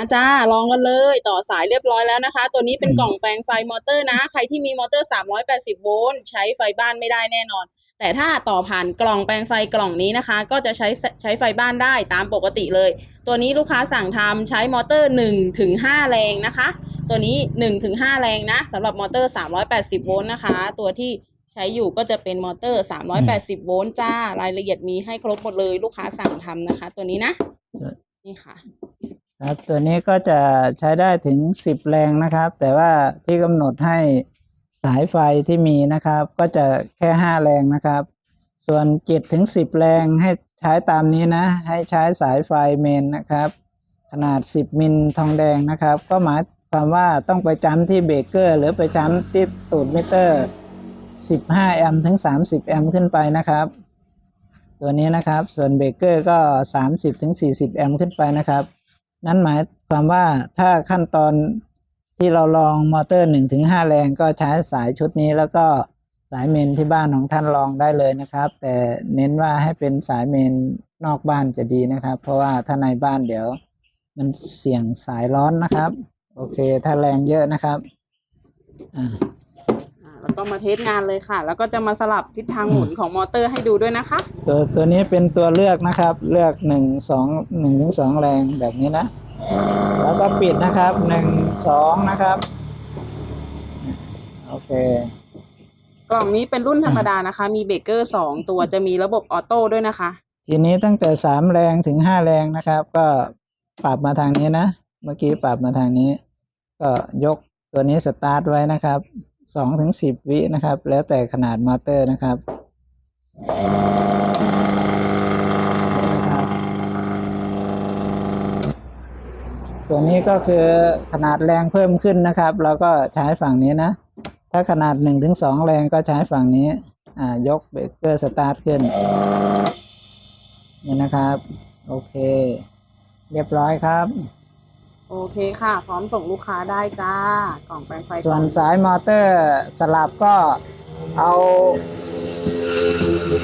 อาจ้าลองกันเลย ต่อสายเรียบร้อยแล้วนะคะ ตัวนี้เป็นอืมกล่องแปลงไฟมอเตอร์นะ ใครที่มีมอเตอร์ 380 โวลต์ใช้ไฟบ้านไม่ได้แน่นอน แต่ถ้าต่อผ่านกล่องแปลงไฟกล่องนี้นะคะ ก็จะใช้ใช้ไฟบ้านได้ตามปกติเลย ตัวนี้ลูกค้าสั่งทำใช้มอเตอร์1ถึง5แรงนะคะ ตัวนี้1ถึง5แรงนะสำหรับมอเตอร์ 380 โวลต์นะคะ ตัวที่ใช้อยู่ก็จะเป็นมอเตอร์ 380 โวลต์จ้ารายละเอียดมีให้ครบหมดเลยลูกค้าสั่งทำนะคะ ตัวนี้นะนี่ค่ะ ครับตัวนี้ก็จะใช้ได้ถึง 10 แรงนะครับ แต่ว่าที่กำหนดให้สายไฟที่มีนะครับ ก็จะแค่ 5 แรงนะครับ ส่วน7ถึง 10 แรงให้ใช้ตามนี้นะ ให้ใช้สายไฟเมนนะครับ ขนาด 10 มิลทองแดงนะครับ ก็หมายความว่าต้องไปจ้ำที่เบรกเกอร์ หรือไปจ้ำที่ตูดมิเตอร์ 15 แอมป์ถึง 30 แอมป์ขึ้นไปนะครับ ตัวนี้นะครับ ส่วนเบรกเกอร์ก็ 30ถึง40 แอมป์ขึ้นไปนะครับ นั่นหมายความว่าถ้าขั้นตอนที่เราลองมอเตอร์1-5แรงก็ใช้สายชุดนี้แล้วก็สายเมนที่บ้านของท่านลองได้เลยนะครับ แต่เน้นว่าให้เป็นสายเมนนอกบ้านจะดีนะครับ เพราะว่าถ้าในบ้านเดี๋ยว มันเสี่ยงสายร้อนนะครับ โอเค ถ้าแรงเยอะนะครับอ่า ก็มาเทสงานเลยค่ะ แล้วก็จะมาสลับทิศทางหมุนของมอเตอร์ให้ดูด้วยนะคะ ตัวตัวนี้เป็นตัวเลือกนะครับ เลือกหนึ่งสองหนึ่งถึงสองแรงแบบนี้นะ แล้วก็ปิดนะครับหนึ่งสองนะครับ โอเค กล่องนี้เป็นรุ่นธรรมดานะคะ มีเบรกเกอร์สองตัวจะมีระบบออโต้ด้วยนะคะ ทีนี้ตั้งแต่สามแรงถึงห้าแรงนะครับ ก็ปรับมาทางนี้นะ เมื่อกี้ปรับมาทางนี้ ก็ยกตัวนี้สตาร์ทไว้นะครับ สองถึงสิบวินะครับ แล้วแต่ขนาดมอเตอร์นะครับนะครับตัวนี้ก็คือขนาดแรงเพิ่มขึ้นนะครับ เราก็ใช้ฝั่งนี้นะ ถ้าขนาดหนึ่งถึงสองแรงก็ใช้ฝั่งนี้ อ่ายกเบรกเกอร์สตาร์ทขึ้น นี่นะครับ โอเค เรียบร้อยครับ โอเคค่ะ พร้อมส่งลูกค้าได้จ้ากล่องแปลงไฟส่วนกล่องสายมอเตอร์สลับก็เอา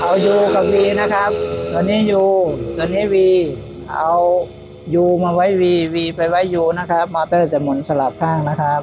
เอา U กับ V นะครับ ตัวนี้ U ตัวนี้ V เอา U มาไว้ V V ไปไว้ U นะครับ มอเตอร์จะหมุนสลับข้างนะครับ